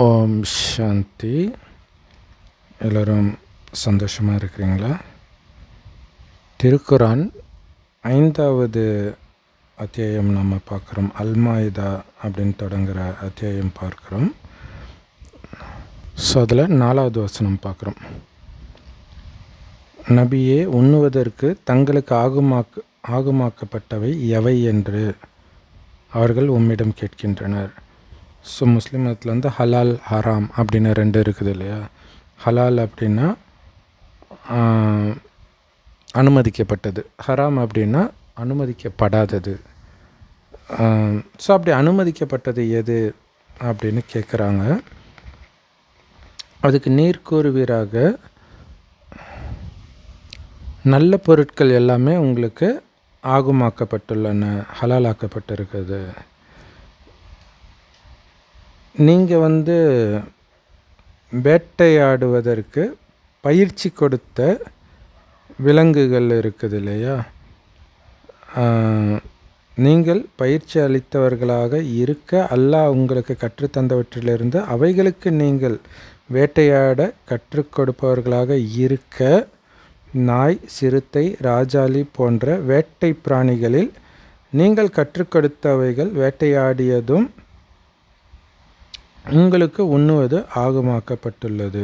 ஓம் சாந்தி. எல்லோரும் சந்தோஷமாக இருக்கிறீங்களா? திருக்குரான் ஐந்தாவது அத்தியாயம் நம்ம பார்க்குறோம். அல்மாயுதா அப்படின்னு தொடங்குகிற அத்தியாயம் பார்க்குறோம். ஸோ அதில் நாலாவது வசனம் பார்க்குறோம். நபியே உண்ணுவதற்கு தங்களுக்கு ஆகுமாக்க ஆகுமாக்கப்பட்டவை எவை என்று அவர்கள் உம்மிடம் கேட்கின்றனர். ஸோ முஸ்லீம் மதத்தில் வந்து ஹலால் ஹராம் அப்படின்னு ரெண்டு இருக்குது இல்லையா? ஹலால் அப்படின்னா அனுமதிக்கப்பட்டது. ஹராம் அப்படின்னா அனுமதிக்கப்படாதது. ஸோ அப்படி அனுமதிக்கப்பட்டது எது அப்படின்னு கேட்குறாங்க அதுக்கு நீர்க்கூறுவீராக நல்ல பொருட்கள் எல்லாமே உங்களுக்கு ஆகுமாக்கப்பட்டுள்ளன ஹலாலாக்கப்பட்டிருக்குது நீங்கள் வந்து வேட்டையாடுவதற்கு பயிற்சி கொடுத்த விலங்குகள் இருக்குது இல்லையா? நீங்கள் பயிற்சி அளித்தவர்களாக இருக்க அல்லாஹ் உங்களுக்கு கற்றுத்தந்தவற்றிலிருந்து அவைகளுக்கு நீங்கள் வேட்டையாட கற்றுக் கொடுப்பவர்களாக இருக்க நாய் சிறுத்தை ராஜாளி போன்ற வேட்டை பிராணிகளில் நீங்கள் கற்றுக் கொடுத்தவைகள் வேட்டையாடியதும் உங்களுக்கு உண்ணுவது ஆகமாக்கப்பட்டுள்ளது.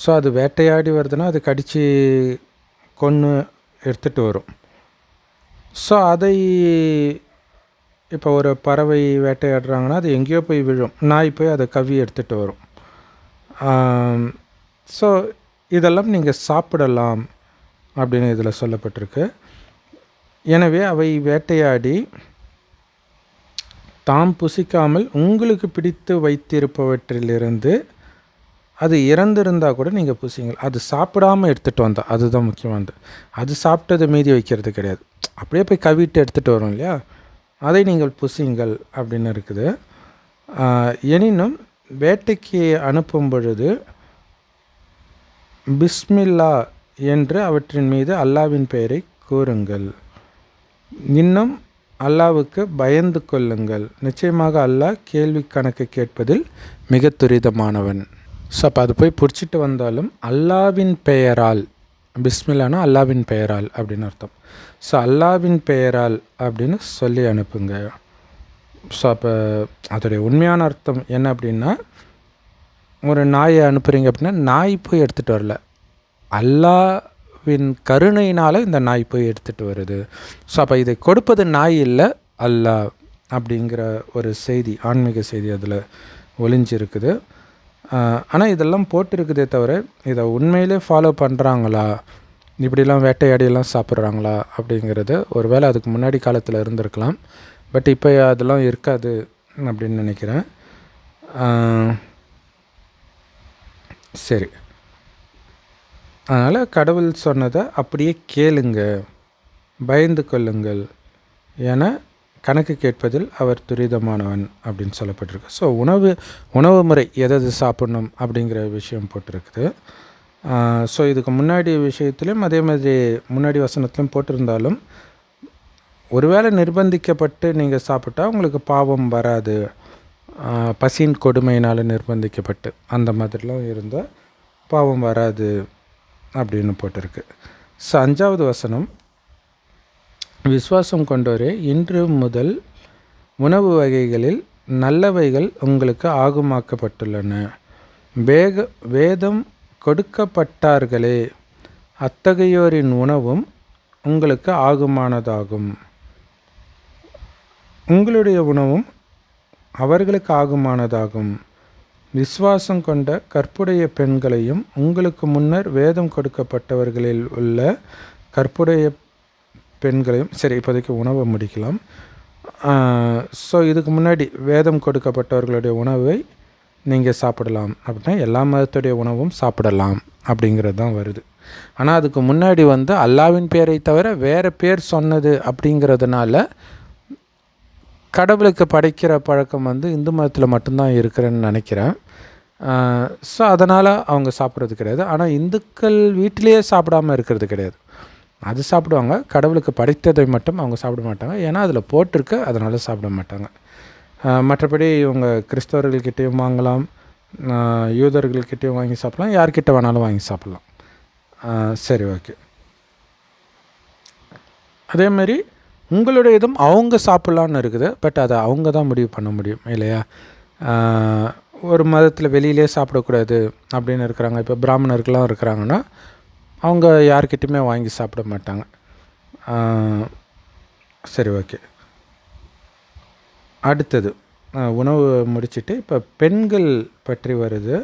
ஸோ அது வேட்டையாடி வருதுன்னா அது கடித்து கொன்று எடுத்துகிட்டு வரும். ஸோ அதை இப்போ ஒரு பறவை வேட்டையாடுறாங்கன்னா அது எங்கேயோ போய் விழும். நாய் போய் அதை கவி எடுத்துகிட்டு வரும். ஸோ இதெல்லாம் நீங்கள் சாப்பிடலாம் அப்படின்னு இதில் சொல்லப்பட்டிருக்கு. எனவே அவை வேட்டையாடி தாம் புசிக்காமல் உங்களுக்கு பிடித்து வைத்திருப்பவற்றிலிருந்து அது இறந்திருந்தால் கூட நீங்கள் புசிங்கள் அது சாப்பிடாமல் எடுத்துகிட்டு வந்தால் அதுதான் முக்கியமானது அது சாப்பிட்டது மீதி வைக்கிறது கிடையாது. அப்படியே போய் கவிட்டு எடுத்துகிட்டு வரும் இல்லையா? அதை நீங்கள் புசிங்கள் அப்படின்னு இருக்குது. எனினும் வேட்டைக்கு அனுப்பும் பொழுது பிஸ்மில்லா என்று அவற்றின் மீது அல்லாவின் பெயரை கூறுங்கள். இன்னும் அல்லாவுக்கு பயந்து கொள்ளுங்கள். நிச்சயமாக அல்லாஹ் கேள்வி கணக்கு கேட்பதில் மிக துரிதமானவன். ஸோ அப்போ அது போய் பிடிச்சிட்டு வந்தாலும் அல்லாவின் பெயரால் பிஸ்மில்லானா அல்லாவின் பெயரால் அப்படின்னு அர்த்தம். ஸோ அல்லாவின் பெயரால் அப்படின்னு சொல்லி அனுப்புங்க. ஸோ அப்போ அதோடைய உண்மையான அர்த்தம் என்ன அப்படின்னா ஒரு நாயை அனுப்புகிறீங்க அப்படின்னா நாய் போய் எடுத்துகிட்டு வரல. அல்லாவின் கருணையினால் இந்த நாய் போய் எடுத்துகிட்டு வருது. ஸோ அப்போ இதை கொடுப்பது நாய் இல்லை அல்லாஹ் அப்படிங்கிற ஒரு செய்தி ஆன்மீக செய்தி அதில் ஒளிஞ்சிருக்குது. ஆனால் இதெல்லாம் போட்டிருக்குதே தவிர இதை உண்மையிலே ஃபாலோ பண்ணுறாங்களா இப்படிலாம் வேட்டையாடியெல்லாம் சாப்பிட்றாங்களா? அப்படிங்கிறது ஒரு வேளை அதுக்கு முன்னாடி காலத்தில் இருந்திருக்கலாம். பட் இப்போ அதெல்லாம் இருக்காது அப்படின்னு நினைக்கிறேன். சரி. அதனால் கடவுள் சொன்னதை அப்படியே கேளுங்க பயந்து கொள்ளுங்கள் என கணக்கு கேட்பதில் அவர் துரிதமானவன் அப்படின்னு சொல்லப்பட்டிருக்கு. ஸோ உணவு உணவு முறை எதது சாப்பிடணும் அப்படிங்கிற விஷயம் போட்டிருக்குது. ஸோ இதுக்கு முன்னாடி விஷயத்துலையும் அதே மாதிரி முன்னாடி வசனத்துலையும் போட்டிருந்தாலும் ஒருவேளை நிர்பந்திக்கப்பட்டு நீங்கள் சாப்பிட்டா உங்களுக்கு பாவம் வராது. பசியின் கொடுமையினால் நிர்பந்திக்கப்பட்டு அந்த மாதிரிலாம் இருந்தால் பாவம் வராது. அப்படின்னு போட்டிருக்கு. ஸோ அஞ்சாவது வசனம். விசுவாசம் கொண்டோரே இன்று முதல் உணவு வகைகளில் நல்லவைகள் உங்களுக்கு ஆகுமாக்கப்பட்டுள்ளன. வேக வேதம் கொடுக்கப்பட்டார்களே அத்தகையோரின் உணவும் உங்களுக்கு ஆகுமானதாகும். உங்களுடைய உணவும் அவர்களுக்கு ஆகுமானதாகும். விசுவாசம் கொண்ட கற்புடைய பெண்களையும் உங்களுக்கு முன்னர் வேதம் கொடுக்கப்பட்டவர்களில் உள்ள கற்புடைய பெண்களையும் சரி இப்போதைக்கு உணவை முடிக்கலாம். ஸோ இதுக்கு முன்னாடி வேதம் கொடுக்கப்பட்டவர்களுடைய உணவை நீங்கள் சாப்பிடலாம். அப்படின்னா எல்லா மதத்துடைய உணவும் சாப்பிடலாம் அப்படிங்கிறது தான் வருது. ஆனால் அதுக்கு முன்னாடி வந்து அல்லாவின் பேரை தவிர வேறு பேர் சொன்னது அப்படிங்கிறதுனால கடவுளுக்கு படைக்கிற பழக்கம் வந்து இந்து மதத்தில் மட்டும்தான் இருக்கிறேன்னு நினைக்கிறேன். ஸோ அதனால் அவங்க சாப்பிட்றது கிடையாது. ஆனால் இந்துக்கள் வீட்டிலேயே சாப்பிடாம இருக்கிறது கிடையாது. அது சாப்பிடுவாங்க. கடவுளுக்கு படைத்ததை மட்டும் அவங்க சாப்பிட மாட்டாங்க. ஏன்னா அதில் போட்டிருக்கு. அதனால் சாப்பிட மாட்டாங்க. மற்றபடி இவங்க கிறிஸ்தவர்கள்கிட்டையும் வாங்கலாம். யூதர்கள்கிட்டையும் வாங்கி சாப்பிட்லாம். யார்கிட்ட வேணாலும் வாங்கி சாப்பிட்லாம். சரி ஓகே அதேமாரி உங்களுடைய இதுவும் அவங்க சாப்பிட்லான்னு இருக்குது. பட் அதை அவங்க தான் முடிவு பண்ண முடியும் இல்லையா? ஒரு மதத்தில் வெளியிலே சாப்பிடக்கூடாது அப்படின்னு இருக்கிறாங்க. இப்போ பிராமணர்கள்லாம் இருக்கிறாங்கன்னா அவங்க யார்கிட்டையுமே வாங்கி சாப்பிட மாட்டாங்க. சரி ஓகே. அடுத்தது உணவு முடிச்சிட்டு இப்போ பெண்கள் பற்றி வருது.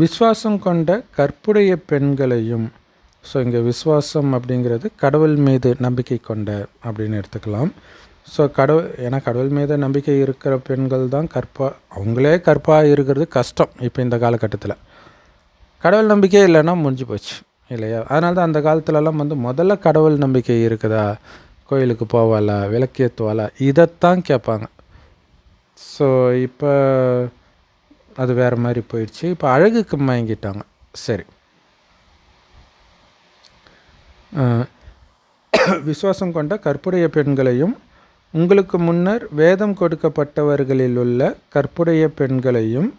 விஸ்வாசம் கொண்ட கற்புடைய பெண்களையும் ஸோ இங்கே விசுவாசம் அப்படிங்கிறது கடவுள் மீது நம்பிக்கை கொண்ட அப்படின்னு எடுத்துக்கலாம். ஸோ கடவுள் ஏன்னா கடவுள் மீது நம்பிக்கை இருக்கிற பெண்கள் தான் கற்பா அவங்களே கற்பாக இருக்கிறது கஷ்டம் இப்போ இந்த காலகட்டத்தில். கடவுள் நம்பிக்கை இல்லைன்னா முடிஞ்சு போச்சு இல்லையா? அதனால தான் அந்த காலத்துலலாம் வந்து முதல்ல கடவுள் நம்பிக்கை இருக்குதா? கோயிலுக்கு போவாளா? விளக்கேற்றுவாளா இதைத்தான் கேட்பாங்க. ஸோ இப்போ அது வேறு மாதிரி போயிடுச்சு. இப்போ அழகுக்கு மயங்கிட்டாங்க. சரி. விசுவாசம் கொண்ட கற்புடைய பெண்களையும் உங்களுக்கு முன்னர் வேதம் கொடுக்கப்பட்டவர்களில் உள்ள கற்புடைய பெண்களையும்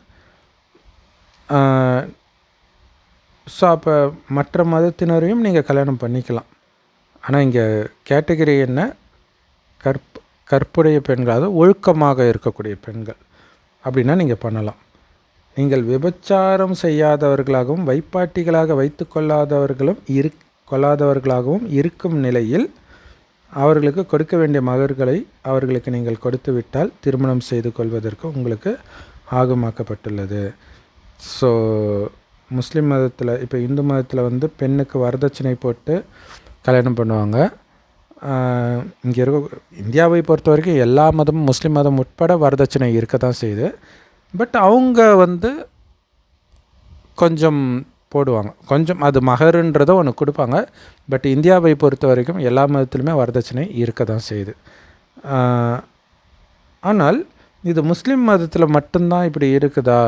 ஸோ அப்போ மற்ற மதத்தினரையும் நீங்கள் கல்யாணம் பண்ணிக்கலாம். ஆனால் இங்கே கேட்டகரி என்ன? கற்ப கற்புடைய பெண்கள். அதாவது ஒழுக்கமாக இருக்கக்கூடிய பெண்கள். அப்படின்னா நீங்கள் பண்ணலாம். நீங்கள் விபச்சாரம் செய்யாதவர்களாகவும் வைப்பாட்டிகளாக வைத்து கொள்ளாதவர்களும் இரு கொள்ளாதவர்களாகவும் இருக்கும் நிலையில் அவர்களுக்கு கொடுக்க வேண்டிய மகர்களை அவர்களுக்கு நீங்கள் கொடுத்து விட்டால் திருமணம் செய்து கொள்வதற்கு உங்களுக்கு ஆகமாக்கப்பட்டுள்ளது. ஸோ முஸ்லீம் மதத்தில் இப்போ இந்து மதத்தில் வந்து பெண்ணுக்கு வரதட்சணை போட்டு கல்யாணம் பண்ணுவாங்க. இங்கே இருக்க இந்தியாவை பொறுத்த வரைக்கும் எல்லா மதமும் முஸ்லீம் மதம் உட்பட வரதட்சணை இருக்க தான் செய்யுது. பட் அவங்க வந்து கொஞ்சம் போடுவாங்க. கொஞ்சம் அது மகருன்றதை ஒன்று கொடுப்பாங்க. பட் இந்தியாவை பொறுத்த வரைக்கும் எல்லா மதத்துலையுமே வரதட்சணை இருக்க தான் செய்யுது ஆனால் இது முஸ்லீம் மதத்தில் மட்டும்தான் இப்படி இருக்குதா?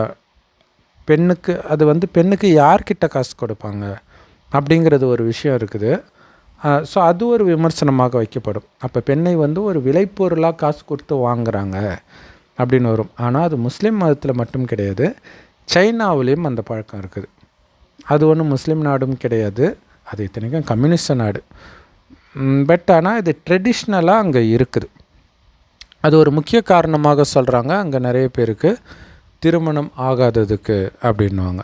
பெண்ணுக்கு அது வந்து பெண்ணுக்கு யார்கிட்ட காசு கொடுப்பாங்க? அப்படிங்கிறது ஒரு விஷயம் இருக்குது. ஸோ அது ஒரு விமர்சனமாக வைக்கப்படும். அப்போ பெண்ணை வந்து ஒரு விலைப்பொருளாக காசு கொடுத்து வாங்குறாங்க. அப்படின்னு வரும். ஆனால் அது முஸ்லீம் மதத்தில் மட்டும் கிடையாது. சைனாவிலையும் அந்த பழக்கம் இருக்குது. அது ஒன்றும் முஸ்லீம் நாடும் கிடையாது. அது இத்தனைக்கும் கம்யூனிஸ்ட் நாடு. பட் ஆனால் இது ட்ரெடிஷ்னலாக அங்கே இருக்குது. அது ஒரு முக்கிய காரணமாக சொல்கிறாங்க அங்கே நிறைய பேருக்கு திருமணம் ஆகாததுக்கு அப்படின்வாங்க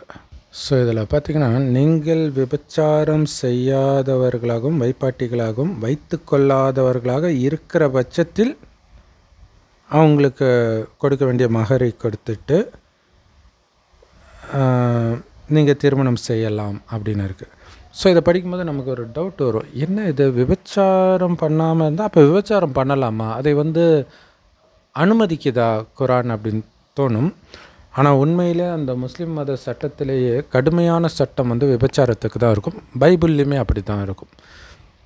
ஸோ இதில் பார்த்திங்கன்னா நீங்கள் விபச்சாரம் செய்யாதவர்களாகவும் வைப்பாட்டிகளாகவும் வைத்து கொள்ளாதவர்களாக இருக்கிற பட்சத்தில் அவங்களுக்கு கொடுக்க வேண்டிய மகரை கொடுத்துட்டு நீங்கள் திருமணம் செய்யலாம் அப்படின்னு இருக்குது ஸோ இதை படிக்கும்போது நமக்கு ஒரு டவுட் வரும். என்ன இது? விபச்சாரம் பண்ணாமல் இருந்தால் அப்போ விபச்சாரம் பண்ணலாமா? அதை வந்து அனுமதிக்குதா குரான் அப்படின்னு தோணும். ஆனால் உண்மையிலே அந்த முஸ்லீம் மத சட்டத்திலேயே கடுமையான சட்டம் வந்து விபச்சாரத்துக்கு தான் இருக்கும். பைபிள்லேயுமே அப்படி தான் இருக்கும்.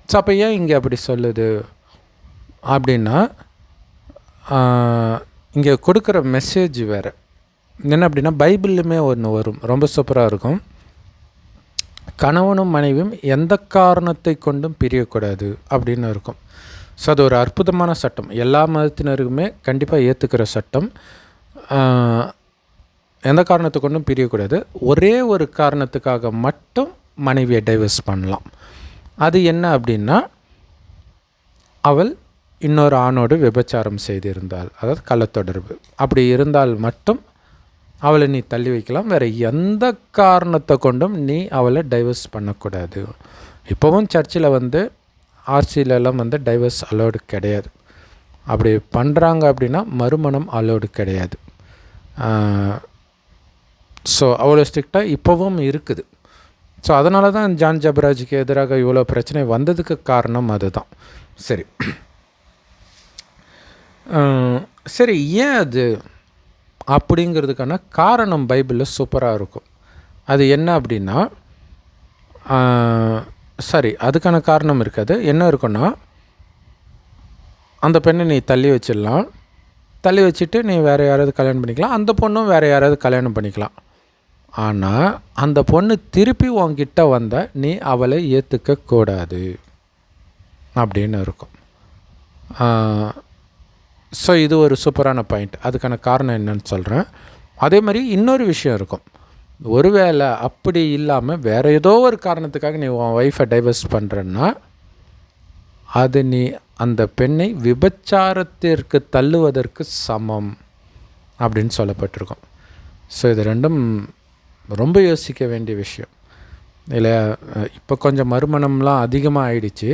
ஸோ அப்போ ஏன் இங்கே அப்படி சொல்லுது? அப்படின்னா இங்கே கொடுக்குற மெசேஜ் வேறு. என்ன அப்படின்னா பைபிள்லையுமே ஒன்று வரும். ரொம்ப சூப்பராக இருக்கும். கணவனும் மனைவியும் எந்த காரணத்தை கொண்டும் பிரியக்கூடாது அப்படின்னு இருக்கும். ஸோ அது ஒரு அற்புதமான சட்டம். எல்லா மதத்தினருக்குமே கண்டிப்பாக ஏற்றுக்கிற சட்டம். எந்த காரணத்தை கொண்டும் பிரியக்கூடாது. ஒரே ஒரு காரணத்துக்காக மட்டும் மனைவியை டைவர்ஸ் பண்ணலாம். அது என்ன அப்படின்னா அவள் இன்னொரு ஆணோடு விபச்சாரம் செய்திருந்தால் அதாவது கள்ளத்தொடர்பு. அப்படி இருந்தால் மட்டும் அவளை நீ தள்ளி வைக்கலாம். வேறு எந்த காரணத்தை கொண்டும் நீ அவளை டைவர்ஸ் பண்ணக்கூடாது. இப்போவும் சர்ச்சில் வந்து ஆர்சிலெல்லாம் வந்து டைவர்ஸ் அலோடு கிடையாது. அப்படி பண்ணுறாங்க அப்படின்னா மறுமணம் அலோடு கிடையாது. ஸோ அவ்வளோ ஸ்ட்ரிக்டாக இப்போவும் இருக்குது. ஸோ அதனால தான் ஜான் ஜபராஜுக்கு எதிராக இவ்வளோ பிரச்சனை வந்ததுக்கு காரணம் அதுதான். சரி. சரி ஏன் அது அப்படிங்கிறதுக்கான காரணம் பைபிளில் சூப்பராக இருக்கும். அது என்ன அப்படின்னா சரி அதுக்கான காரணம் இருக்காது. என்ன இருக்குன்னா அந்த பெண்ணை நீ தள்ளி வச்சிடலாம். தள்ளி வச்சுட்டு நீ வேறு யாராவது கல்யாணம் பண்ணிக்கலாம். அந்த பொண்ணும் வேறு யாராவது கல்யாணம் பண்ணிக்கலாம். ஆனால் அந்த பொண்ணு திருப்பி உன்கிட்ட வந்த நீ அவளை ஏற்றுக்க கூடாது அப்படின்னு இருக்கும். ஸோ இது ஒரு சூப்பரான பாயிண்ட் அதுக்கான காரணம் என்னன்னு சொல்கிறேன் அதே மாதிரி இன்னொரு விஷயம் இருக்கும். ஒருவேளை அப்படி இல்லாமல் வேறு ஏதோ ஒரு காரணத்துக்காக நீ உன் ஒய்ஃபை டைவர்ஸ் பண்ணுறன்னா அது நீ அந்த பெண்ணை விபச்சாரத்திற்கு தள்ளுவதற்கு சமம் அப்படின்னு சொல்லப்பட்டிருக்கும். ஸோ இது ரெண்டும் ரொம்ப யோசிக்க வேண்டிய விஷயம். இல்லை இப்போ கொஞ்சம் மறுமணம்லாம் அதிகமாக ஆயிடுச்சு.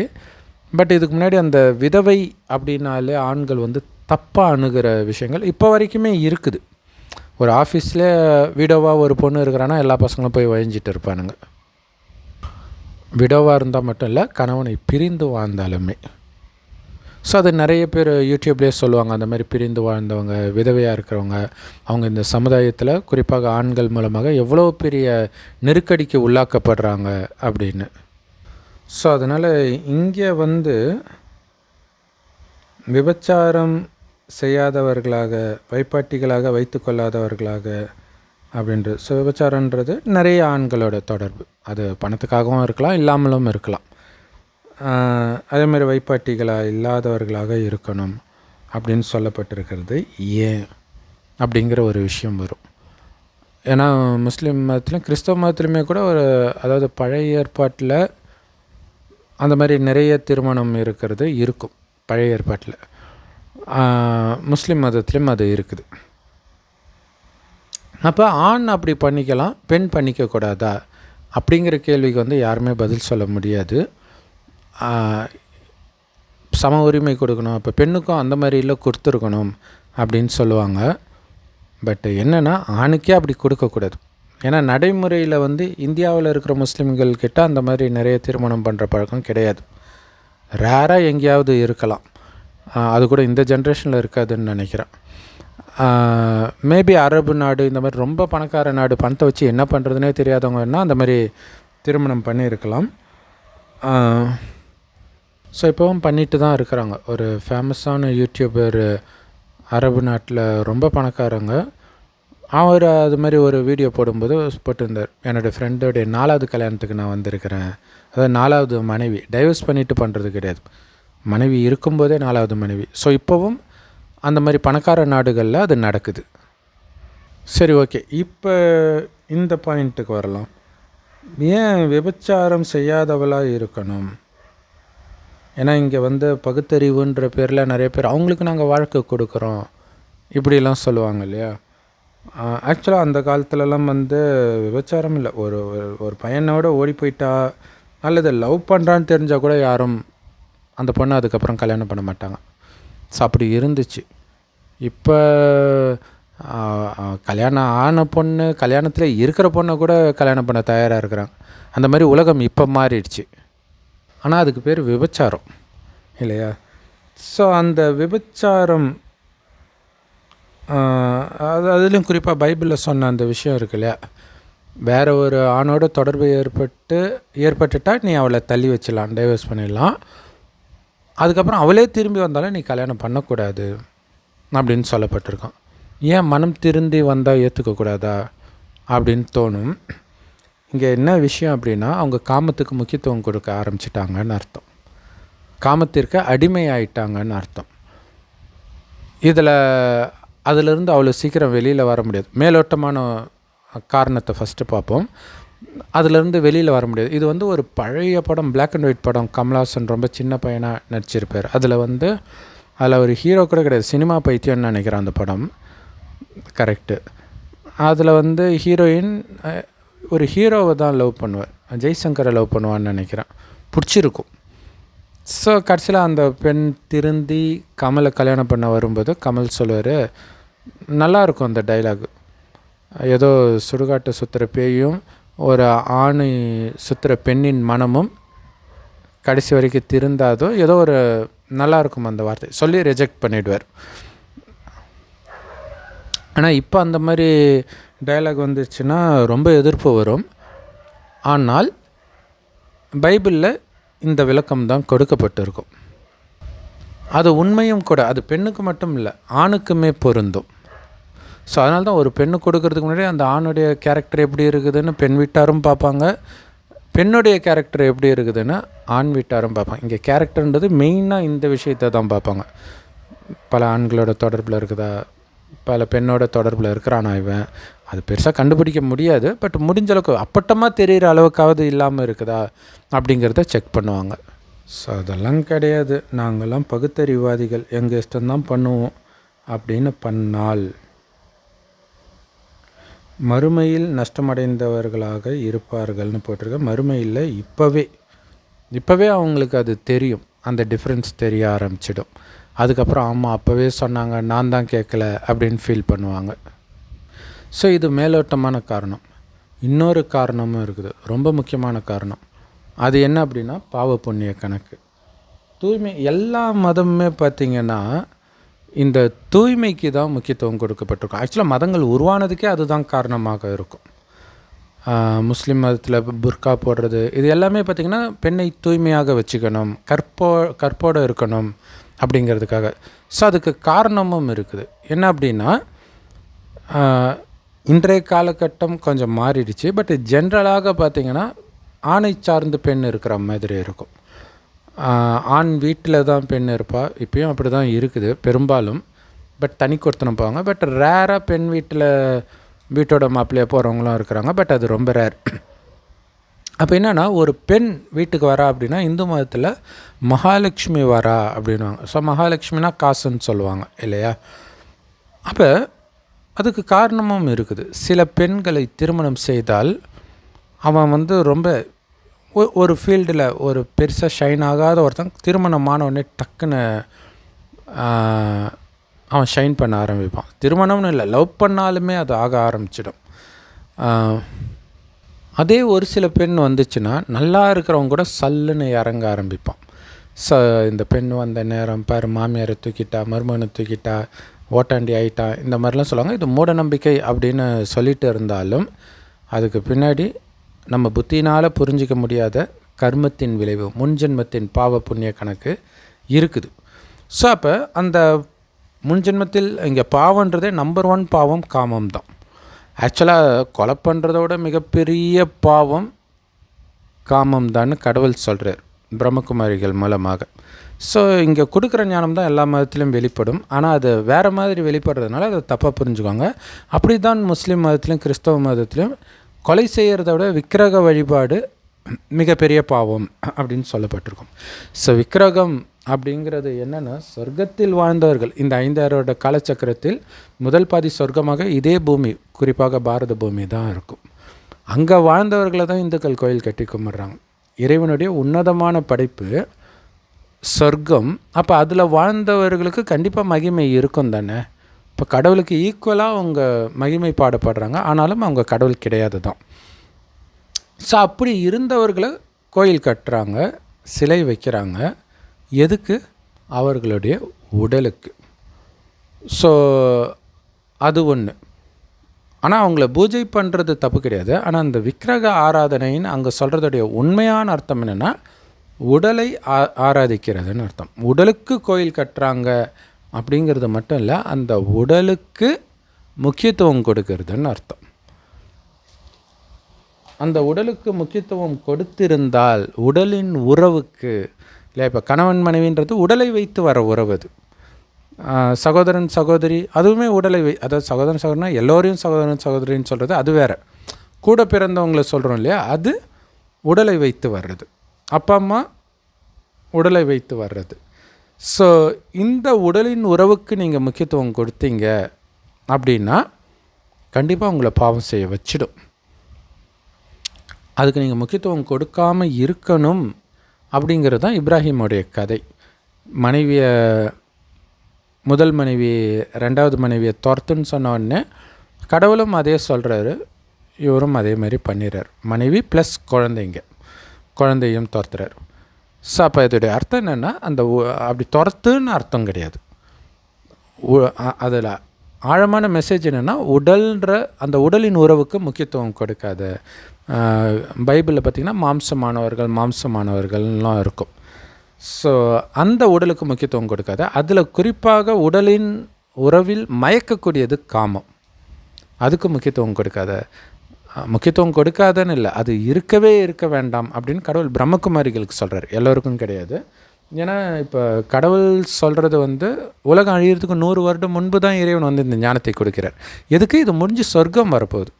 பட் இதுக்கு முன்னாடி அந்த விதவை அப்படின்னாலே ஆண்கள் வந்து தப்பாக அணுகிற விஷயங்கள் இப்போ வரைக்குமே இருக்குது. ஒரு ஆஃபீஸில் விடோவாக ஒரு பொண்ணு இருக்கிறான்னா எல்லா பசங்களும் போய் வழிஞ்சிட்டு இருப்பானுங்க. விடோவாக இருந்தால் மட்டும் இல்லை கணவனை பிரிந்து வாழ்ந்தாலுமே. ஸோ அது நிறைய பேர் யூடியூப்லேயே சொல்லுவாங்க அந்த மாதிரி பிரிந்து வாழ்ந்தவங்க விதவையாக இருக்கிறவங்க அவங்க இந்த சமுதாயத்தில் குறிப்பாக ஆண்கள் மூலமாக எவ்வளோ பெரிய நெருக்கடிக்கு உள்ளாக்கப்படுறாங்க அப்படின்னு. ஸோ அதனால் இங்கே வந்து விபச்சாரம் செய்யாதவர்களாக வைப்பாட்டிகளாக வைத்து கொள்ளாதவர்களாக அப்படின்ற ஸோ விபச்சாரன்றது நிறைய ஆண்களோட தொடர்பு. அது பணத்துக்காகவும் இருக்கலாம் இல்லாமலும் இருக்கலாம். அதே மாதிரி வைப்பாட்டிகளாக இல்லாதவர்களாக இருக்கணும் அப்படின்னு சொல்லப்பட்டிருக்கிறது ஏன் அப்படிங்கிற ஒரு விஷயம் வரும். ஏன்னா முஸ்லீம் மதத்துலையும் கிறிஸ்தவ மதத்துலையுமே கூட ஒரு அதாவது பழைய ஏற்பாட்டில் அந்த மாதிரி நிறைய திருமணம் இருக்கிறது இருக்கும் பழைய ஏற்பாட்டில். முஸ்லீம் மதத்துலேயும் அது இருக்குது. அப்போ ஆண் அப்படி பண்ணிக்கலாம் பெண் பண்ணிக்கக்கூடாதா அப்படிங்கிற கேள்விக்கு வந்து யாருமே பதில் சொல்ல முடியாது. சம உரிமை கொடுக்கணும் இப்போ பெண்ணுக்கும் அந்த மாதிரிலாம் கொடுத்துருக்கணும் அப்படின்னு சொல்லுவாங்க. பட் என்னென்னா ஆணுக்கே அப்படி கொடுக்கக்கூடாது ஏன்னா நடைமுறையில் வந்து இந்தியாவில் இருக்கிற முஸ்லீம்கள் கிட்ட அந்த மாதிரி நிறைய திருமணம் பண்ணுற பழக்கம் கிடையாது. ரேராக எங்கேயாவது இருக்கலாம். அது கூட இந்த ஜென்ரேஷனில் இருக்காதுன்னு நினைக்கிறேன். மேபி அரபு நாடு இந்த மாதிரி ரொம்ப பணக்கார நாடு பணத்தை வச்சு என்ன பண்ணுறதுனே தெரியாதவங்கன்னா அந்த மாதிரி திருமணம் பண்ணியிருக்கலாம். ஸோ இப்போவும் பண்ணிட்டு தான் இருக்கிறாங்க. ஒரு ஃபேமஸான யூடியூபர் அரபு நாட்டில் ரொம்ப பணக்காரங்க. அவர் அது மாதிரி ஒரு வீடியோ போடும்போது போட்டிருந்தார். என்னோடய ஃப்ரெண்டோடைய நாலாவது கல்யாணத்துக்கு நான் வந்திருக்கிறேன். அதாவது நாலாவது மனைவி. டைவர்ஸ் பண்ணிவிட்டு பண்ணுறது கிடையாது. மனைவி இருக்கும்போதே நாலாவது மனைவி. ஸோ இப்போவும் அந்த மாதிரி பணக்கார நாடுகளில் அது நடக்குது. சரி ஓகே இப்போ இந்த பாயிண்ட்டுக்கு வரலாம். ஏன் விபச்சாரம் செய்யாதவளாக இருக்கணும்? ஏன்னா இங்கே வந்து பகுத்தறிவுன்ற பேரில் நிறைய பேர் அவங்களுக்கு நாங்கள் வாழ்க்கை கொடுக்குறோம். இப்படிலாம் சொல்லுவாங்க இல்லையா? ஆக்சுவலாக அந்த காலத்துலலாம் வந்து விபச்சாரம் இல்லை. ஒரு ஒரு பையனோட ஓடி போயிட்டா அல்லது லவ் பண்ணுறான்னு தெரிஞ்சால் கூட யாரும் அந்த பொண்ணை அதுக்கப்புறம் கல்யாணம் பண்ண மாட்டாங்க. ஸோ அப்படி இருந்துச்சு. இப்போ கல்யாணம் ஆன பொண்ணு கல்யாணத்தில் இருக்கிற பொண்ணை கூட கல்யாணம் பண்ண தயாராக இருக்கிறாங்க. அந்த மாதிரி உலகம் இப்போ மாறிடுச்சு. ஆனால் அதுக்கு பேர் விபச்சாரம். இல்லையா? ஸோ அந்த விபச்சாரம் அது அதுலேயும் குறிப்பாக பைபிளில் சொன்ன அந்த விஷயம் இருக்கு இல்லையா? வேறு ஒரு ஆணோட தொடர்பு ஏற்பட்டு ஏற்பட்டுட்டால் நீ அவளை தள்ளி வச்சிடலாம் டைவர்ஸ் பண்ணிடலாம். அதுக்கப்புறம் அவளே திரும்பி வந்தாலும் நீ கல்யாணம் பண்ணக்கூடாது அப்படின்னு சொல்லப்பட்டிருக்கான். ஏன் மனம் திருந்தி வந்தால் ஏற்றுக்கக்கூடாதா அப்படின்னு தோணும். இங்கே என்ன விஷயம் அப்படின்னா அவங்க காமத்துக்கு முக்கியத்துவம் கொடுக்க ஆரம்பிச்சிட்டாங்கன்னு அர்த்தம். காமத்திற்கு அடிமை ஆயிட்டாங்கன்னு அர்த்தம். இதில் அதிலிருந்து அவ்வளோ சீக்கிரம் வெளியில் வர முடியாது. மேலோட்டமான காரணத்தை ஃபஸ்ட்டு பார்ப்போம். அதுலேருந்து வெளியில் வர முடியாது. இது வந்து ஒரு பழைய படம் பிளாக் அண்ட் ஒயிட் படம். கமல்ஹாசன் ரொம்ப சின்ன பையனாக நடிச்சிருப்பார். அதில் வந்து அதில் ஒரு ஹீரோ கூட கிடையாது. சினிமா பைத்தியம்னு நினைக்கிறேன் அந்த படம். கரெக்டு அதில் வந்து ஹீரோயின் ஒரு ஹீரோவை தான் லவ் பண்ணுவார் ஜெய்சங்கரை லவ் பண்ணுவான்னு நினைக்கிறேன். பிடிச்சிருக்கும். ஸோ கடைசியில் அந்த பெண் திருந்தி கமலை கல்யாணம் பண்ண வரும்போது கமல் சொல்லுவார் நல்லாயிருக்கும் அந்த டைலாக் ஏதோ சுடுகாட்டை சுற்றுற பேயும் ஒரு ஆணை சுற்றுற பெண்ணின் மனமும் கடைசி வரைக்கும் திருந்தாதோ ஏதோ ஒரு நல்லா இருக்கும் அந்த வார்த்தை. சொல்லி ரிஜெக்ட் பண்ணிவிடுவார் ஆனால் இப்போ அந்த மாதிரி டைலாக் வந்துச்சுன்னா ரொம்ப எதிர்ப்பு வரும். ஆனால் பைபிளில் இந்த விளக்கம் தான் கொடுக்கப்பட்டிருக்கும். அது உண்மையும் கூட அது பெண்ணுக்கு மட்டும் இல்லை ஆணுக்குமே பொருந்தும். ஸோ அதனால தான் ஒரு பெண்ணு கொடுக்கறதுக்கு முன்னாடி அந்த ஆணுடைய கேரக்டர் எப்படி இருக்குதுன்னு பெண் வீட்டாரும் பார்ப்பாங்க. பெண்ணுடைய கேரக்டர் எப்படி இருக்குதுன்னு ஆண் வீட்டாரும் பார்ப்பாங்க. இங்கே கேரக்டர்ன்றது மெயினாக இந்த விஷயத்தை தான் பார்ப்பாங்க. பல ஆண்களோட தொடர்பில் இருக்குதா? பல பெண்ணோட தொடர்பில் இருக்கிறானா இவன்? அது பெருசாக கண்டுபிடிக்க முடியாது. பட் முடிஞ்ச அளவுக்கு அப்பட்டமாக தெரிகிற அளவுக்காவது இல்லாமல் இருக்குதா? அப்படிங்கிறத செக் பண்ணுவாங்க. ஸோ அதெல்லாம் கிடையாது. நாங்கள்லாம் பகுத்தறிவாதிகள். எங்கள் இஷ்டம்தான் பண்ணுவோம். அப்படின்னு பண்ணால் மறுமையில் நஷ்டமடைந்தவர்களாக இருப்பார்கள்னு போட்டிருக்க மறுமையில் இப்போவே இப்போவே அவங்களுக்கு அது தெரியும். அந்த டிஃப்ரென்ஸ் தெரிய ஆரம்பிச்சிடும். அதுக்கப்புறம் ஆமாம் அப்போவே சொன்னாங்க நான் தான் கேட்கல அப்படின்னு ஃபீல் பண்ணுவாங்க. ஸோ இது மேலோட்டமான காரணம். இன்னொரு காரணமும் இருக்குது. ரொம்ப முக்கியமான காரணம். அது என்ன அப்படின்னா பாவ புண்ணிய கணக்கு. தூய்மை எல்லா மதமுமே பார்த்திங்கன்னா இந்த தூய்மைக்கு தான் முக்கியத்துவம் கொடுக்கப்பட்டிருக்கும். ஆக்சுவலாக மதங்கள் உருவானதுக்கே அதுதான் காரணமாக இருக்கும். முஸ்லீம் மதத்தில் புர்கா போடுறது இது எல்லாமே பார்த்திங்கன்னா பெண்ணை தூய்மையாக வச்சுக்கணும் கற்போ கற்போடு இருக்கணும் அப்படிங்கிறதுக்காக. ஸோ அதுக்கு காரணமும் இருக்குது. என்ன அப்படின்னா இன்றைய காலகட்டம் கொஞ்சம் மாறிடுச்சு பட் ஜென்ரலாக பார்த்திங்கன்னா ஆணை சார்ந்து பெண் இருக்கிற மாதிரி இருக்கும். ஆண் வீட்டில் தான் பெண் இருப்பாள் இப்போயும் அப்படி தான் இருக்குது பெரும்பாலும். பட் தனி கொடுத்தனம் போவாங்க பட் ரேராக பெண் வீட்டில் வீட்டோட மாப்பிள்ளையை போகிறவங்களும் இருக்கிறாங்க. பட் அது ரொம்ப ரேர் அப்போ என்னென்னா ஒரு பெண் வீட்டுக்கு வரா அப்படின்னா இந்து மதத்தில் மகாலட்சுமி வரா அப்படின்வாங்க ஸோ மகாலட்சுமினா காசுன்னு சொல்லுவாங்க இல்லையா? அப்போ அதுக்கு காரணமும் இருக்குது. சில பெண்களை திருமணம் செய்தால் அவன் வந்து ரொம்ப ஒரு ஃபீல்டில் ஒரு பெருசாக ஷைன் ஆகாத ஒருத்தன் திருமணமான உடனே டக்குன்னு அவன் ஷைன் பண்ண ஆரம்பிப்பான். திருமணம்னு இல்லை லவ் பண்ணாலுமே அது ஆக ஆரம்பிச்சிடும். அதே ஒரு சில பெண் வந்துச்சுன்னா நல்லா இருக்கிறவங்க கூட சல்லுன்னு இறங்க ஆரம்பிப்பான். ச இந்த பெண் வந்த நேரம் பார் மாமியாரை தூக்கிட்டா மருமகனை தூக்கிட்டா ஓட்டாண்டி ஆயிட்டா இந்த மாதிரிலாம் சொல்லுவாங்க. இது மூட நம்பிக்கை அப்படின்னு சொல்லிட்டு இருந்தாலும் அதுக்கு பின்னாடி நம்ம புத்தினால் புரிஞ்சிக்க முடியாத கர்மத்தின் விளைவு முன்ஜென்மத்தின் பாவ புண்ணிய கணக்கு இருக்குது. ஸோ அப்போ அந்த முன்ஜென்மத்தில் இங்கே பாவன்றதே நம்பர் ஒன் பாவம் காமம் தான். ஆக்சுவலாக கொலை பண்ணுறதோட மிகப்பெரிய பாவம் காமம் தான் கடவுள் சொல்கிறார் பிரம்மகுமாரிகள் மூலமாக. ஸோ இங்கே கொடுக்குற ஞானம் தான் எல்லா மதத்திலும் வெளிப்படும். ஆனால் அது வேறு மாதிரி வெளிப்படுறதுனால அதை தப்பாக புரிஞ்சுக்கோங்க. அப்படி தான் முஸ்லீம் மதத்திலும் கிறிஸ்தவ மதத்திலும் கொலை செய்கிறத விட விக்கிரக வழிபாடு மிகப்பெரிய பாவம் அப்படின்னு சொல்லப்பட்டிருக்கும். ஸோ விக்கிரகம் அப்படிங்கிறது என்னென்னா சொர்க்கத்தில் வாழ்ந்தவர்கள் இந்த ஐந்தாயிரோட காலச்சக்கரத்தில் முதல் பாதி சொர்க்கமாக இதே பூமி குறிப்பாக பாரத பூமி தான் இருக்கும். அங்கே வாழ்ந்தவர்களை தான் இந்துக்கள் கோயில் கட்டி கும்பிட்றாங்க. இறைவனுடைய உன்னதமான படைப்பு சொர்க்கம். அப்போ அதில் வாழ்ந்தவர்களுக்கு கண்டிப்பாக மகிமை இருக்கும் தானே? இப்போ கடவுளுக்கு ஈக்குவலாக அவங்க மகிமை பாடப்படுறாங்க ஆனாலும் அவங்க கடவுள் கிடையாது தான் ஸோ அப்படி இருந்தவர்களை கோயில் கட்டுறாங்க சிலை வைக்கிறாங்க. எதுக்கு? அவர்களுடைய உடலுக்கு. ஸோ அது ஒன்று ஆனால் அவங்கள பூஜை பண்ணுறது தப்பு கிடையாது. ஆனால் அந்த விக்கிரக ஆராதனைன்னு அங்கே சொல்கிறதுடைய உண்மையான அர்த்தம் என்னென்னா உடலை ஆ ஆராதிக்கிறதுன்னு அர்த்தம். உடலுக்கு கோயில் கட்டுறாங்க அப்படிங்கிறது மட்டும் இல்லை அந்த உடலுக்கு முக்கியத்துவம் கொடுக்கறதுன்னு அர்த்தம். அந்த உடலுக்கு முக்கியத்துவம் கொடுத்திருந்தால் உடலின் உறவுக்கு இல்லை இப்போ கணவன் மனைவின்றது உடலை வைத்து வர உறவு அது. சகோதரன் சகோதரி அதுவுமே உடலை வை அதாவது சகோதரன் சகோதரனா எல்லோரையும் சகோதரன் சகோதரின்னு சொல்கிறது அது வேறு. கூட பிறந்தவங்கள சொல்கிறோம் இல்லையா அது உடலை வைத்து வர்றது. அப்பா அம்மா உடலை வைத்து வர்றது. ஸோ இந்த உடலின் உறவுக்கு நீங்கள் முக்கியத்துவம் கொடுத்தீங்க அப்படின்னா கண்டிப்பாக உங்களை பாவம் செய்ய வச்சிடும். அதுக்கு நீங்கள் முக்கியத்துவம் கொடுக்காம இருக்கணும் அப்படிங்கிறது தான் இப்ராஹிமுடைய கதை. மனைவியை முதல் மனைவி ரெண்டாவது மனைவியை துரத்துன்னு சொன்ன உடனே கடவுளும் அதே சொல்கிறாரு இவரும் அதே மாதிரி பண்ணிடுறார் மனைவி ப்ளஸ் குழந்தைங்க. குழந்தையும் துரத்துறாரு. ஸோ அப்போ இதோடைய அர்த்தம் என்னென்னா அந்த அப்படி துரத்துன்னு அர்த்தம் கிடையாது. அதில் ஆழமான மெசேஜ் என்னென்னா உடல்ன்ற அந்த உடலின் உறவுக்கு முக்கியத்துவம் கொடுக்காத பைபிளில் பார்த்திங்கன்னா மாம்சமானவர்கள் மாம்சமானவர்கள்லாம் இருக்கும். ஸோ அந்த உடலுக்கு முக்கியத்துவம் கொடுக்காத அதில் குறிப்பாக உடலின் உறவில் மயக்கக்கூடியது காமம். அதுக்கு முக்கியத்துவம் கொடுக்காத. முக்கியத்துவம் கொடுக்காதன்னு இல்லை. அது இருக்கவே இருக்க வேண்டாம் அப்படின்னு கடவுள் பிரம்மகுமாரிகளுக்கு சொல்கிறார் எல்லோருக்கும் கிடையாது. ஏன்னா இப்போ கடவுள் சொல்கிறது வந்து உலகம் அழியிறதுக்கு நூறு வருடம் முன்பு தான் இறைவன் வந்து இந்த ஞானத்தை கொடுக்கிறார். எதுக்கு? இது முடிஞ்சு சொர்க்கம் வரப்போகுது.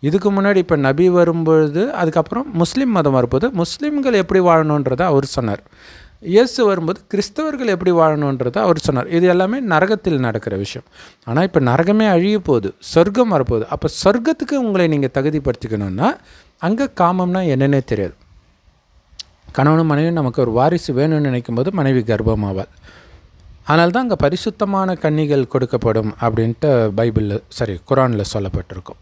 இதுக்கு முன்னாடி இப்போ நபி வரும்பொழுது அதுக்கப்புறம் முஸ்லீம் மதம் வரப்போகுது. முஸ்லீம்கள் எப்படி வாழணுன்றதை அவர் சொன்னார். இயேசு வரும்போது கிறிஸ்தவர்கள் எப்படி வாழணுன்றதை அவர் சொன்னார். இது எல்லாமே நரகத்தில் நடக்கிற விஷயம். ஆனால் இப்போ நரகமே அழிய போகுது சொர்க்கம் வரப்போகுது. அப்போ சொர்க்கத்துக்கு உங்களை நீங்கள் தகுதிப்படுத்திக்கணும்னா அங்கே காமம்னா என்னென்னே தெரியாது. கணவனும் மனைவி நமக்கு ஒரு வாரிசு வேணும்னு நினைக்கும் போது மனைவி கர்ப்பமாவாள். அதனால தான் அங்கே பரிசுத்தமான கன்னிகள் கொடுக்கப்படும் அப்படின்ட்டு பைபிளில் சரி குரானில் சொல்லப்பட்டிருக்கும்.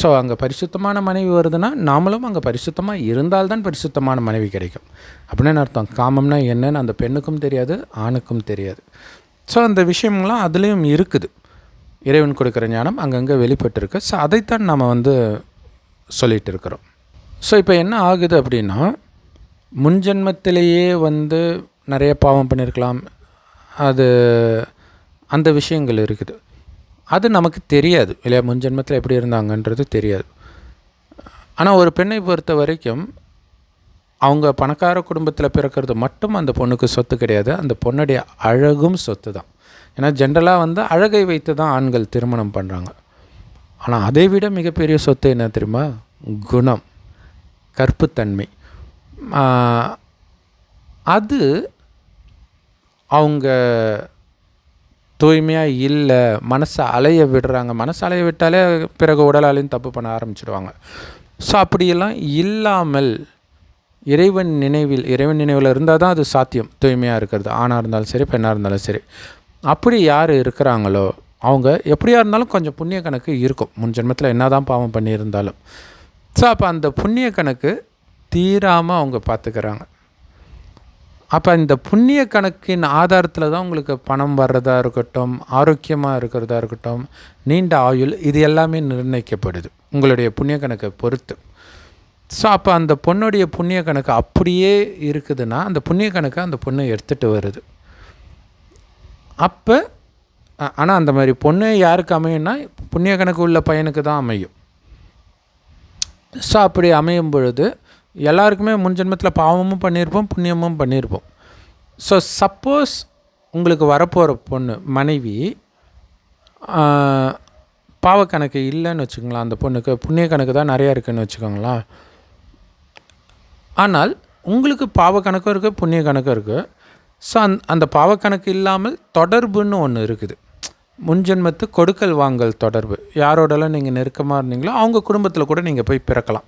ஸோ அங்கே பரிசுத்தமான மனைவி வருதுன்னா நாமளும் அங்கே பரிசுத்தமாக இருந்தால்தான் பரிசுத்தமான மனைவி கிடைக்கும். அப்படின்னு அர்த்தம். காமம்னா என்னன்னு அந்த பெண்ணுக்கும் தெரியாது ஆணுக்கும் தெரியாது. ஸோ அந்த விஷயம்லாம் அதுலேயும் இருக்குது. இறைவன் கொடுக்குற ஞானம் அங்கங்கே வெளிப்பட்டிருக்கு. ஸோ அதைத்தான் நம்ம வந்து சொல்லிகிட்டு இருக்கிறோம். ஸோ இப்போ என்ன ஆகுது அப்படின்னா முன்ஜென்மத்திலேயே வந்து நிறைய பாவம் பண்ணியிருக்கலாம் அது அந்த விஷயங்கள் இருக்குது. அது நமக்கு தெரியாது. இல்லையா முன்ஜென்மத்தில் எப்படி இருந்தாங்கன்றது தெரியாது. ஆனால் ஒரு பெண்ணை பொறுத்த வரைக்கும் அவங்க பணக்கார குடும்பத்தில் பிறக்கிறது மட்டும் அந்த பொண்ணுக்கு சொத்து கிடையாது. அந்த பொண்ணுடைய அழகும் சொத்து தான் ஏன்னா ஜென்ரலாக வந்து அழகை வைத்து தான் ஆண்கள் திருமணம் பண்ணுறாங்க ஆனால் அதை விட மிகப்பெரிய சொத்து என்ன தெரியுமா? குணம் கற்புத்தன்மை. அது அவங்க தூய்மையாக இல்லை மனசை அலைய விடுறாங்க. மனசை அலைய விட்டாலே பிறகு உடலாலையும் தப்பு பண்ண ஆரம்பிச்சிடுவாங்க. ஸோ அப்படியெல்லாம் இல்லாமல் இறைவன் நினைவில் இறைவன் நினைவில் இருந்தால் தான் அது சாத்தியம். தூய்மையாக இருக்கிறது ஆணாக இருந்தாலும் சரி பெண்ணாக இருந்தாலும் சரி. அப்படி யார் இருக்கிறாங்களோ அவங்க எப்படியா இருந்தாலும் கொஞ்சம் புண்ணிய கணக்கு இருக்கும். முன் ஜென்மத்தில் என்ன தான் பாவம் பண்ணியிருந்தாலும். ஸோ அப்போ அந்த புண்ணிய கணக்கு தீராமல் அவங்க பார்த்துக்கிறாங்க அப்போ இந்த புண்ணிய கணக்கின் ஆதாரத்தில் தான் உங்களுக்கு பணம் வர்றதா இருக்கட்டும் ஆரோக்கியமாக இருக்கிறதா இருக்கட்டும் நீண்ட ஆயுள் இது எல்லாமே நிர்ணயிக்கப்படுது உங்களுடைய புண்ணிய கணக்கை பொறுத்து. ஸோ அப்போ அந்த பொண்ணுடைய புண்ணிய கணக்கு அப்படியே இருக்குதுன்னா அந்த புண்ணிய கணக்கை அந்த பொண்ணு எடுத்துகிட்டு வருது. அப்போ ஆனால் அந்த மாதிரி பொண்ணு யாருக்கு அமையும்னா புண்ணிய கணக்கு உள்ள பையனுக்கு தான் அமையும். ஸோ அப்படி அமையும் பொழுது எல்லாருக்குமே முன் ஜென்மத்தில் பாவமும் பண்ணியிருப்போம் புண்ணியமும் பண்ணியிருப்போம் ஸோ சப்போஸ் உங்களுக்கு வரப்போகிற பொண்ணு மனைவி பாவக்கணக்கு இல்லைன்னு வச்சுக்கோங்களேன். அந்த பொண்ணுக்கு புண்ணிய கணக்கு தான் நிறையா இருக்குதுன்னு வச்சுக்கோங்களேன். ஆனால் உங்களுக்கு பாவக்கணக்கும் இருக்குது புண்ணிய கணக்கும் இருக்குது ஸோ அந் அந்த பாவக்கணக்கு இல்லாமல் தொடர்புன்னு ஒன்று இருக்குது. முன்ஜென்மத்து கொடுக்கல் வாங்கல் தொடர்பு. யாரோடலாம் நீங்கள் நெருக்கமாக இருந்தீங்களோ அவங்க குடும்பத்தில் கூட நீங்கள் போய் பிறக்கலாம்.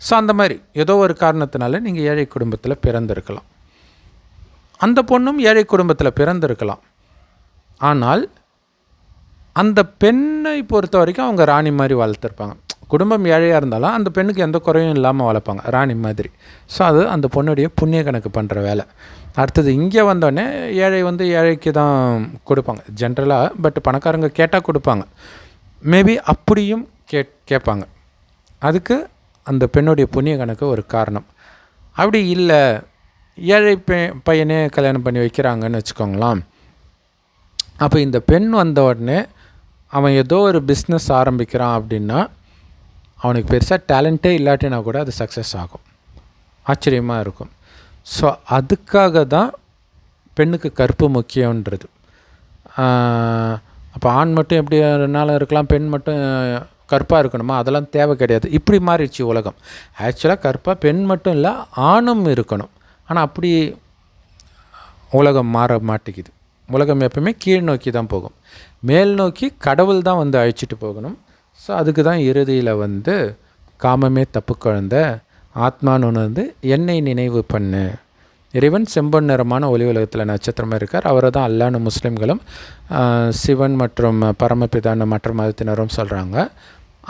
ஸோ அந்த மாதிரி ஏதோ ஒரு காரணத்தினால நீங்கள் ஏழை குடும்பத்தில் பிறந்திருக்கலாம். அந்த பொண்ணும் ஏழை குடும்பத்தில் பிறந்திருக்கலாம். ஆனால் அந்த பெண்ணை பொறுத்த வரைக்கும் அவங்க ராணி மாதிரி வளர்த்துருப்பாங்க. குடும்பம் ஏழையாக இருந்தாலும் அந்த பெண்ணுக்கு எந்த குறையும் இல்லாமல் வளர்ப்பாங்க ராணி மாதிரி. ஸோ அது அந்த பொண்ணுடைய புண்ணிய கணக்கு பண்ணுற வேலை. அடுத்தது இங்கே வந்தோடனே ஏழை வந்து ஏழைக்கு தான் கொடுப்பாங்க. ஜென்ரலாக பட் பணக்காரங்க கேட்டால் கொடுப்பாங்க. மேபி அப்படியும் கே கேட்பாங்க. அதுக்கு அந்த பெண்ணுடைய புண்ணிய கணக்கு ஒரு காரணம். அப்படி இல்லை ஏழை பையனே கல்யாணம் பண்ணி வைக்கிறாங்கன்னு வச்சுக்கோங்களேன் அப்போ இந்த பெண் வந்த உடனே அவன் ஏதோ ஒரு பிஸ்னஸ் ஆரம்பிக்கிறான் அப்படின்னா அவனுக்கு பெருசாக டேலண்ட்டே இல்லாட்டினா கூட அது சக்ஸஸ் ஆகும். ஆச்சரியமாக இருக்கும். ஸோ அதுக்காக தான் பெண்ணுக்கு கற்பு முக்கியன்றது அப்போ ஆண் மட்டும் எப்படி இருந்தாலும் இருக்கலாம் பெண் மட்டும் கற்பாக இருக்கணுமா? அதெல்லாம் தேவை கிடையாது. இப்படி மாறிடுச்சு உலகம். ஆக்சுவலாக கற்பாக பெண் மட்டும் இல்லை ஆணும் இருக்கணும். ஆனால் அப்படி உலகம் மாற மாட்டேங்குது. உலகம் எப்பவுமே கீழ் நோக்கி தான் போகும். மேல் நோக்கி கடவுள் தான் வந்து அழிச்சிட்டு போகணும். ஸோ அதுக்கு தான் இறுதியில் வந்து காமமே தப்பு குழந்த ஆத்மான்னு ஒன்று வந்து என்னை நினைவு பண்ணு. இறைவன் செம்பொன் நிறமான ஒளி உலகத்தில் நட்சத்திரமாக இருக்கார். அவரை தான் அல்லான்னு முஸ்லீம்களும் சிவன் மற்றும் பரமபிதான மற்ற மதத்தினரும் சொல்கிறாங்க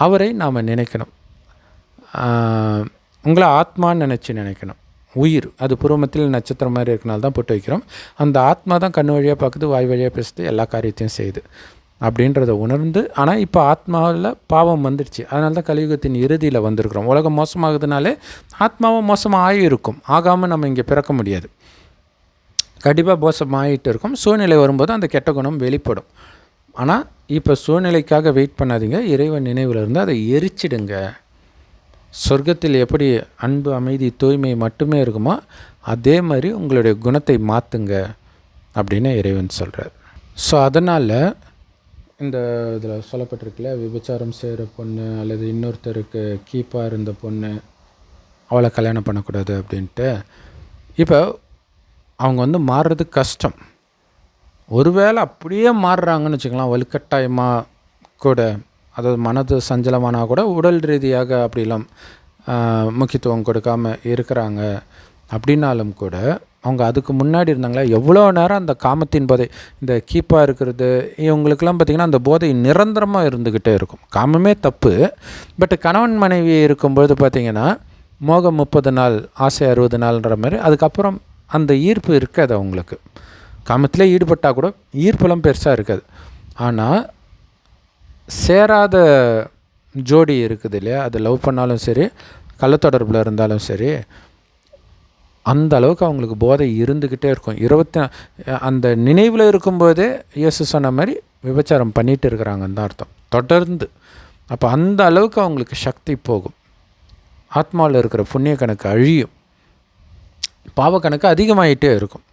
அவரை நாம் நினைக்கணும். உங்களை ஆத்மான்னு நினச்சி நினைக்கணும். உயிர் அது பூர்வமத்தில் நட்சத்திரம் மாதிரி இருக்கனால தான் போட்டு வைக்கிறோம். அந்த ஆத்மா தான் கண் வழியாக பார்க்குது வாய் வழியாக பேசுது எல்லா காரியத்தையும் செய்யுது. அப்படின்றத உணர்ந்து ஆனால் இப்போ ஆத்மாவில் பாவம் வந்துடுச்சு அதனால தான் கலியுகத்தின் இறுதியில் வந்திருக்கிறோம். உலகம் மோசமாகுதுனாலே ஆத்மாவும் மோசமாக ஆகியிருக்கும் ஆகாமல் நம்ம இங்கே பிறக்க முடியாது. கண்டிப்பாக மோசம் ஆகிட்டு இருக்கும். சூழ்நிலை வரும்போது அந்த கெட்ட குணம் வெளிப்படும். ஆனால் இப்போ சூழ்நிலைக்காக வெயிட் பண்ணாதீங்க. இறைவன் நினைவில் இருந்து அதை எரிச்சிடுங்க. சொர்க்கத்தில் எப்படி அன்பு அமைதி தூய்மை மட்டுமே இருக்குமோ அதே மாதிரி உங்களுடைய குணத்தை மாற்றுங்க அப்படின்னு இறைவன் சொல்கிறார் ஸோ அதனால் இந்த இதில் சொல்லப்பட்டிருக்குல்ல விபச்சாரம் செய்கிற பொண்ணு அல்லது இன்னொருத்தருக்கு கீப்பாக இருந்த பொண்ணு அவளை கல்யாணம் பண்ணக்கூடாது அப்படின்ட்டு. இப்போ அவங்க வந்து மாறுறது கஷ்டம். ஒருவேளை அப்படியே மாறுறாங்கன்னு வச்சுக்கலாம் வலுக்கட்டாயமாக கூட அதாவது மனது சஞ்சலமானால் கூட உடல் ரீதியாக அப்படிலாம் முக்கியத்துவம் கொடுக்காம இருக்கிறாங்க அப்படின்னாலும் கூட அவங்க அதுக்கு முன்னாடி இருந்தாங்களா எவ்வளோ நேரம் அந்த காமத்தின் போதை இந்த கீப்பாக இருக்கிறது இவங்களுக்கெல்லாம் பார்த்திங்கன்னா அந்த போதை நிரந்தரமாக இருந்துக்கிட்டே இருக்கும். காமமே தப்பு. பட் கணவன் மனைவி இருக்கும்பொழுது பார்த்திங்கன்னா மோகம் முப்பது நாள் ஆசை அறுபது நாள்ன்ற மாதிரி அதுக்கப்புறம் அந்த ஈர்ப்பு இருக்காது அவங்களுக்கு. காமத்திலே ஈடுபட்டால் கூட ஈர்ப்பெல்லாம் பெருசாக இருக்காது. ஆனால் சேராத ஜோடி இருக்குது இல்லையா? அது லவ் பண்ணாலும் சரி கள்ளத்தொடர்பில் இருந்தாலும் சரி அந்த அளவுக்கு அவங்களுக்கு போதை இருந்துக்கிட்டே இருக்கும். இருபத்தி அந்த நினைவில் இருக்கும்போதே இயேசு சொன்ன மாதிரி விபச்சாரம் பண்ணிகிட்டு இருக்கிறாங்கன்னு தான் அர்த்தம். தொடர்ந்து. அப்போ அந்த அளவுக்கு அவங்களுக்கு சக்தி போகும். ஆத்மாவில் இருக்கிற புண்ணிய கணக்கு அழியும். பாவ கணக்கு அதிகமாகிட்டே இருக்கும்.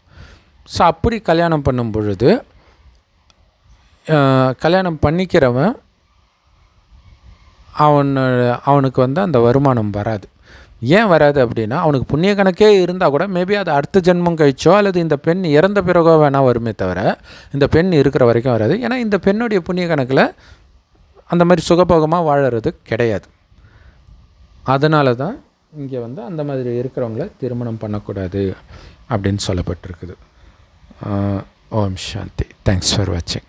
ஸோ அப்படி கல்யாணம் பண்ணும் பொழுது கல்யாணம் பண்ணிக்கிறவன் அவன் அவனுக்கு வந்து அந்த வருமானம் வராது. ஏன் வராது அப்படின்னா அவனுக்கு புண்ணிய கணக்கே இருந்தால் கூட மேபி அது அடுத்த ஜென்மம் கழிச்சோ அல்லது இந்த பெண் இறந்த பிறகோ வேணால் வருமே தவிர இந்த பெண் இருக்கிற வரைக்கும் வராது. ஏன்னா இந்த பெண்ணுடைய புண்ணிய கணக்கில் அந்த மாதிரி சுகபோகமாக வாழறது கிடையாது. அதனால தான் இங்கே வந்து அந்த மாதிரி இருக்கிறவங்கள திருமணம் பண்ணக்கூடாது அப்படின்னு சொல்லப்பட்டிருக்குது. ஓம் சாந்தி. தேங்க்ஸ் ஃபார் வாட்சிங்